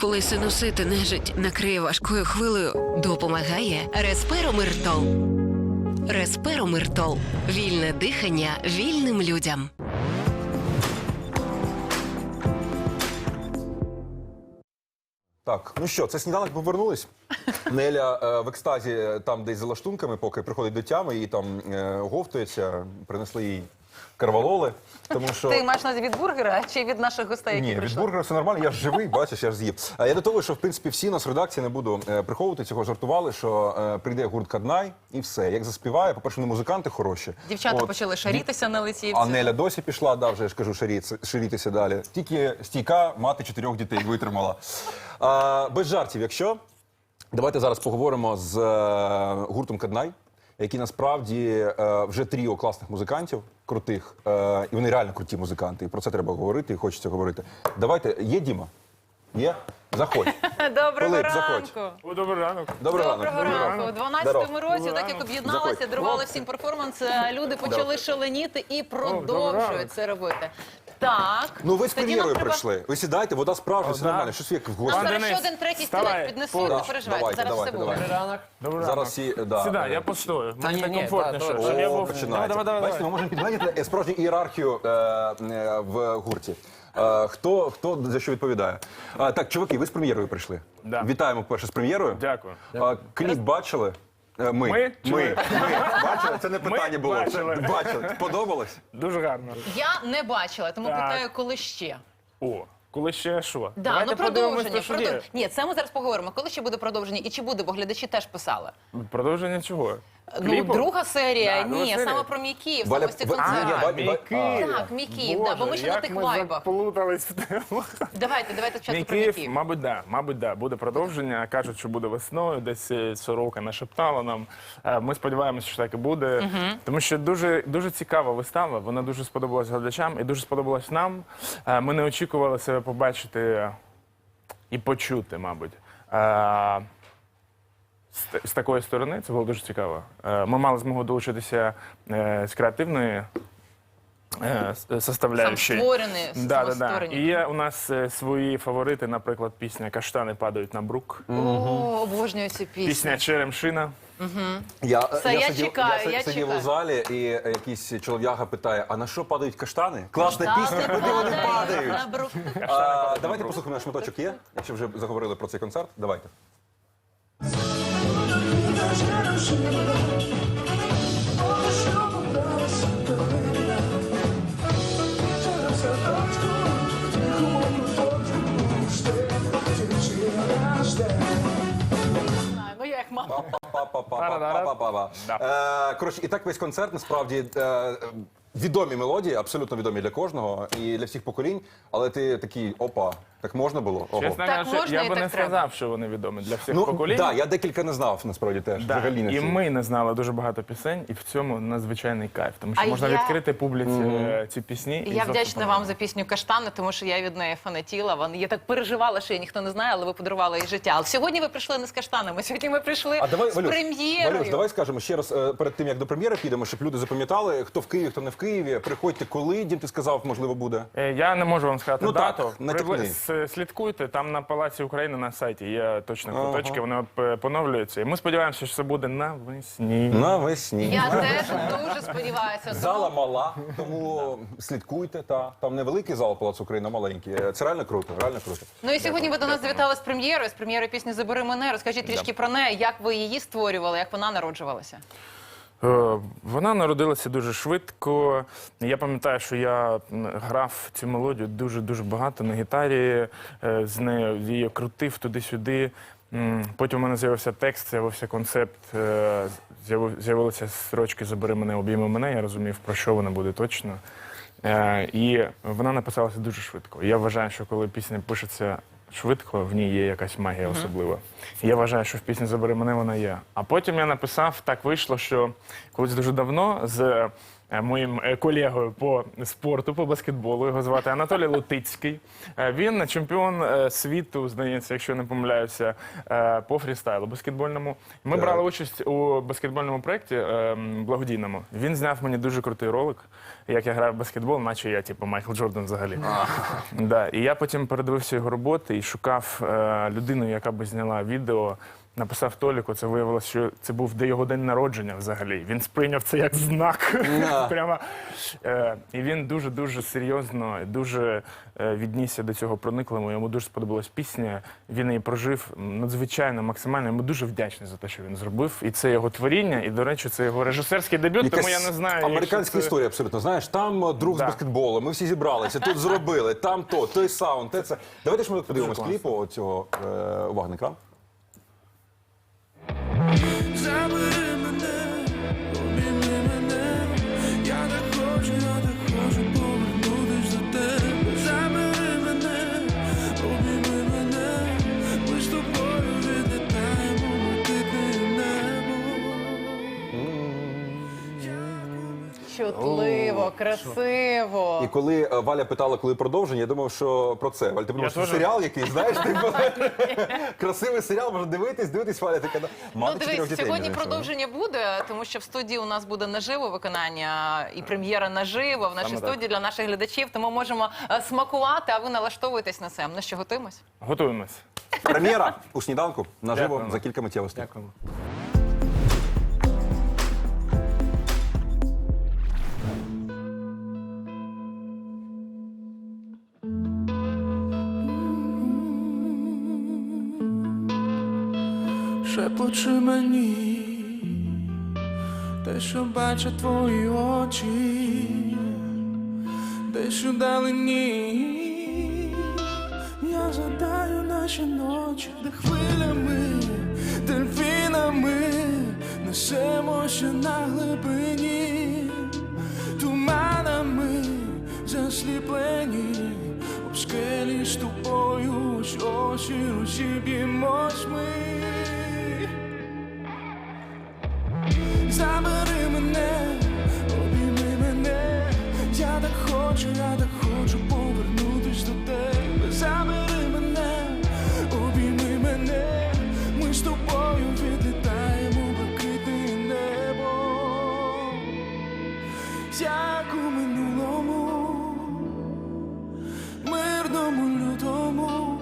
Коли синусити нежить накриє важкою хвилею, Допомагає Респиромиртол. Респиромиртол. Вільне дихання вільним людям. Так, ну що, це сніданок повернулись. Неля е, в екстазі е, там десь за лаштунками, поки приходить до тями і там е, говтується, принесли їй карвалоли. Тому що Ти маєш на від бургера чи від наших гостей, які ні, від прийшли? бургера все нормально, я ж живий, бачиш, я ж з'їв. А я до того, що в принципі всі нас в редакції не буду е, приховувати цього, жартували, що е, прийде гурт Каднай і все. Як заспіває, по-перше, вони музиканти хороші. Дівчата От. почали шарітися на лиці. А Неля досі пішла, да, вже я ж кажу, шаріться- шарітися далі. Тільки стійка мати чотирьох дітей витримала. А, без жартів, якщо давайте зараз поговоримо з е, гуртом Каднай, які насправді е, вже тріо класних музикантів, крутих, е, і вони реально круті музиканти. І про це треба говорити, і хочеться говорити. Давайте, є Діма? Є? Заходь. Доброго Пилип, заходь. ранку. О, добрий ранок. Доброго Доброго ранку. У 12-му році, так як об'єдналися, дарували всім перформанс, е, люди почали шаленіти і продовжують це робити. Так. Ну ви з Тоді прем'єрою треба- прийшли. Ви сідаєте, вода справжня, все нормально. Щось як в Нам гості. Зараз Денис, ще один третій стілець піднесуть, Да, не переживайте, давайте, зараз все давайте, буде. давайте. Добрий Зараз ранок. всі, да. Сідай, е, я постою. Та Мені ні, ні, комфортніше. щоб я О, був. починається. Давай, давай, Бачите, давай. ми можемо підгледіти справжню ієрархію е, е, в гурті. Е, хто, хто за що відповідає? Е, так, чуваки, ви з прем'єрою прийшли. Да. Вітаємо перше з прем'єрою. Дякую. Е, кліп бачили? Е, Ми. Ми чи Ми. ви? Бачили? Це не питання Ми було. Це- бачили. бачили. Сподобалось? Дуже гарно. Я не бачила, тому Так. питаю, коли ще. О, коли ще що? Да, Давайте ну подивимось продовження. що продов- Ні, це ми зараз поговоримо. Коли ще буде продовження і чи буде, бо глядачі теж писали. Продовження чого? Ну, Кліпу? друга серія, Да, друга ні, серія. саме про мій Київ, Валя- саме Ви- концерти. А, мій Київ. Так, мій Київ, да, бо ми ще на як тих ми вайбах. заплутались в тему. Давайте, давайте спочатку Мій про Київ, Київ. мабуть, да, мабуть, да. Буде продовження. Кажуть, що буде весною. Десь е, сорока нашептала нам. Е, Ми сподіваємося, що так і буде. Тому що дуже, дуже цікава вистава. Вона дуже сподобалась глядачам і дуже сподобалась нам. Е, Ми не очікували себе побачити і почути, мабуть. Е, з, такої сторони це було дуже цікаво. Е, Ми мали змогу долучитися е, з креативної е, с- составляючої. Самостворений, Да, да, да. І є у нас свої фаворити, наприклад, пісня Каштани падають на брук, О, обожнюю цю пісню. пісня Черемшина. Я, Все, я сидів, чекаю, я, я сидів чекаю. у залі, і якийсь чолов'яга питає: а на що падають каштани? Класна пісня, куди вони падають? на брук. А, давайте послухаємо наш шматочок є. Якщо вже заговорили про цей концерт, давайте. Па-па-па-па-па-па. Е, Коротше, і так весь концерт насправді е, відомі мелодії, абсолютно відомі для кожного і для всіх поколінь. Але ти такий опа, так можна було? Ого. Чесно Так кажучи, можна я би так не треба. сказав, що вони відомі для всіх Ну, поколінь. да, я декілька не знав насправді теж. Да. Взагалі не І всі. ми не знали дуже багато пісень, і в цьому надзвичайний кайф. Тому що А можна я- відкрити публіці е, ці пісні. і Я зовсім вдячна вам за пісню Каштани, тому що я від неї фанатіла. Вон- Я так переживала, що її ніхто не знає, але ви подарували їй життя. Але сьогодні ви прийшли не з каштанами. Сьогодні ми прийшли А давай, з Валюш, прем'єрою. Валюш, давай скажемо ще раз е, перед тим, як до прем'єри підемо, щоб люди запам'ятали, хто в Києві, хто не в Києві. Приходьте, коли Дім, ти сказав, можливо, буде. Е, Я не можу вам сказати Ну так, дату. натякни. Прибли- с- Слідкуйте там на Палаці України на сайті. Є точно куточки, вони е, поновлюються. І ми сподіваємося, що це буде навесні. Навесні. Я теж дуже сподіваюся. Зала мала, тому слідкуйте. Та там невеликий зал Палацу України, а маленький. Е, Це реально круто, реально круто. Ну і сьогодні ви до нас завітали з прем'єрою, з прем'єрою пісні Забери мене. Розкажіть трішки про неї, як ви її створювали, як вона народжувалася. Е, Вона народилася дуже швидко. Я пам'ятаю, що я грав цю мелодію дуже дуже багато на гітарі. е, З нею її крутив туди-сюди. Потім у мене з'явився текст, з'явився концепт, е, з'явилися строчки Забери мене, обійми мене. Я розумів, про що вона буде точно. І вона написалася дуже швидко. Я вважаю, що коли пісня пишеться швидко, в ній є якась магія особлива. Я вважаю, що в пісні Забери мене вона є. А потім я написав, так вийшло, що колись дуже давно з моїм е, колегою по спорту, по баскетболу. Його звати Анатолій Лутицький. Е, Він чемпіон е, світу, здається, якщо не помиляюся, е, по фрістайлу баскетбольному. Ми Так. брали участь у баскетбольному проєкті е, благодійному. Він зняв мені дуже крутий ролик, як я грав в баскетбол, наче я, типу, Майкл Джордан взагалі. Да. І я потім передивився його роботи і шукав е, людину, яка би зняла відео. Написав Толіку, це виявилося, що це був де його день народження взагалі. Він сприйняв це як знак. Да. Прямо. Е, і він дуже-дуже серйозно, дуже е, віднісся до цього проникливо. Йому дуже сподобалась пісня. Він її прожив надзвичайно, максимально. Йому дуже вдячний за те, що він зробив. І це його творіння. І, до речі, це його режисерський дебют, тому я не знаю. Американська це- історія абсолютно. Знаєш, там е, друг Да. з баскетболу, ми всі зібралися, тут зробили, там то, той саунд, те це. Давайте ж ми подивимось кліпу цього е, увага на екран. Чутливо, красиво. І коли е, Валя питала, коли продовження, я думав, що про це. Валя, ти думав, що теж. серіал якийсь, знаєш, типу, красивий серіал, можна дивитись, дивитись, Валя така. «Да, Ну, Мати чотирьох дивись, дітей. сьогодні іншим». продовження буде, тому що в студії у нас буде наживо виконання і прем'єра наживо в нашій Саме так. студії для наших глядачів. Тому можемо е, смакувати, а ви налаштовуєтесь на це. Ну що, готуємось? Готуємось. Прем'єра у сніданку наживо Дякуємо. за кілька миттєвостей. Дякуємо. Шепочи мені, те, що бачать твої очі, те, що далині, я задаю наші ночі, де хвилями, дельфінами, несемося на глибині, туманами засліплені, скелі з тобою, що розіб'ємось ми. Мене, обійми мене, я так хочу, я так хочу повернутись до тебе. Забери мене, обійми мене, ми з тобою відлітаємо блакитне небо, як у минулому, мирному лютому,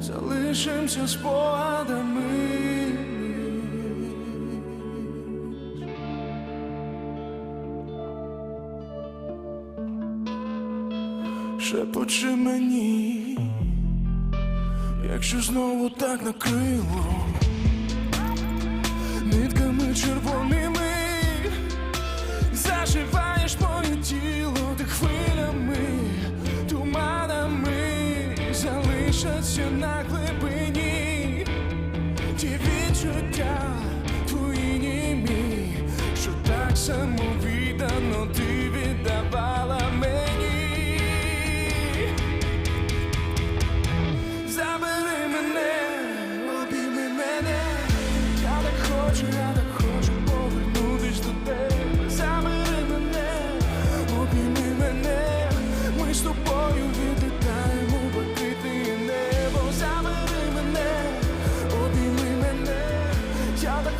залишимося спогадами. Шепочи мені, якщо знову так накрило нитками червоними,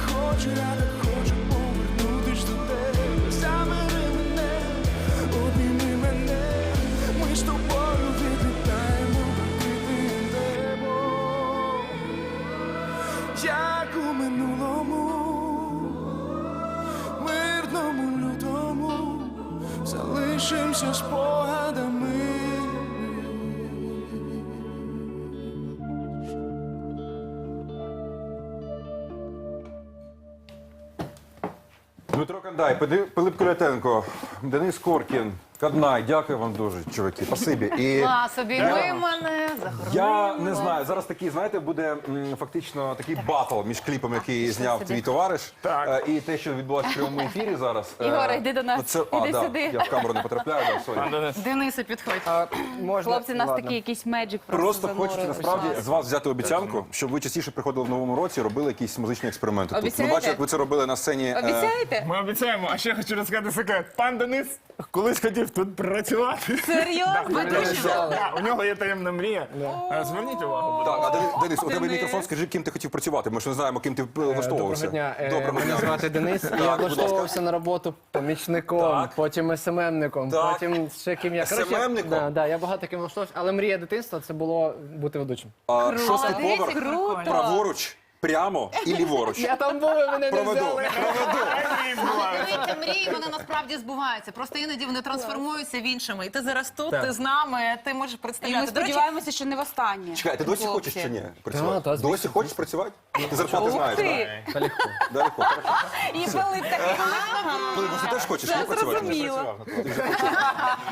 хочу, так хочу повернутись до тебе. Забери мене, обійми мене, ми з тобою відлітаємо блакитне небо, як у минулому, мирному лютому, залишимося спогадами. Пили- Пилип Кулятенко, Денис Коркін, Каднай, дякую вам дуже, чуваки. Спасибі. І А, собі ви мене. Я не знаю, зараз такий, знаєте, буде м, фактично такий батл між кліпом, який зняв твій товариш, Так. е, і те, що відбулося в прямому ефірі зараз. Е, Ігоре, йди до нас. ну, Це, а, Іди да, сюди. Я в камеру не потрапляю, да, сорі. Денис. Денисе, підходь. Можна? Хлопці, у нас Ладно. такий якийсь меджик Просто хочеться насправді з вас взяти обіцянку, щоб ви частіше приходили в новому році і робили якісь музичні експерименти. Тут. Ми Обіцяєте? бачили, як ви це робили на сцені. е, Обіцяєте? Ми обіцяємо, а ще хочу розказати секрет. Пан Денис колись хотів тут працювати. Серйозно? Да, У нього є таємна мрія. Е, Зверніть увагу, будь Так, ласка. а Денис, Денис, у тебе мікрофон, скажи, ким ти хотів працювати. Ми ж не знаємо, ким ти влаштовувався. Доброго дня. Е, Доброго Мене дня. звати Денис. Так, Я будь влаштовувався на роботу помічником, Так. потім СММником, Так. потім ще ким я. Коротше, SMM-ником? Да, да, я багато ким влаштовувався, але мрія дитинства це було бути ведучим. А, Шостий Молодець, поверх, круто. праворуч, прямо і ліворуч. Я там був, і мене не Проведу. взяли. Дивіться, мрії вони насправді збуваються. Просто іноді вони трансформуються в іншими. І ти зараз тут, Так. ти з нами, ти можеш І ми представляти. До речі, сподіваємося, що не востаннє. Чекай, ти досі хочеш чи ні працювати? та, звісно. Досі хочеш працювати? Ти зарплати знаєш, ти. так? Та легко. Далеко. хорошо. І Пилип такий. Ти може, теж хочеш ні, працювати? Зрозуміло.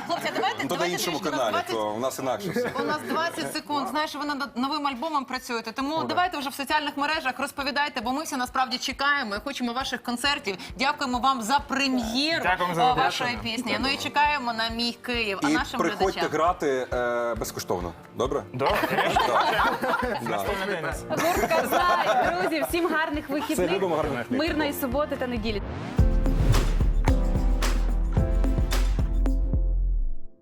хлопці, а давайте Ну, то на давайте іншому трішки, у нас каналі, 20 то у нас інакше все. У нас 20 секунд. Знаєш, ви над новим альбомом працюєте. Тому давайте вже в соціальних мережах розповідайте, бо ми всі насправді чекаємо і хочемо ваших концертів. Дякуємо вам за прем'єру Дякуємо за запрошення. вашої пісні. Ну і чекаємо на мій Київ. А І нашим приходьте глядачам. грати е, безкоштовно. Добре? Добре. Да. Гурт Казай. Друзі, всім гарних вихідних. любимо гарних. Мирної суботи та неділі.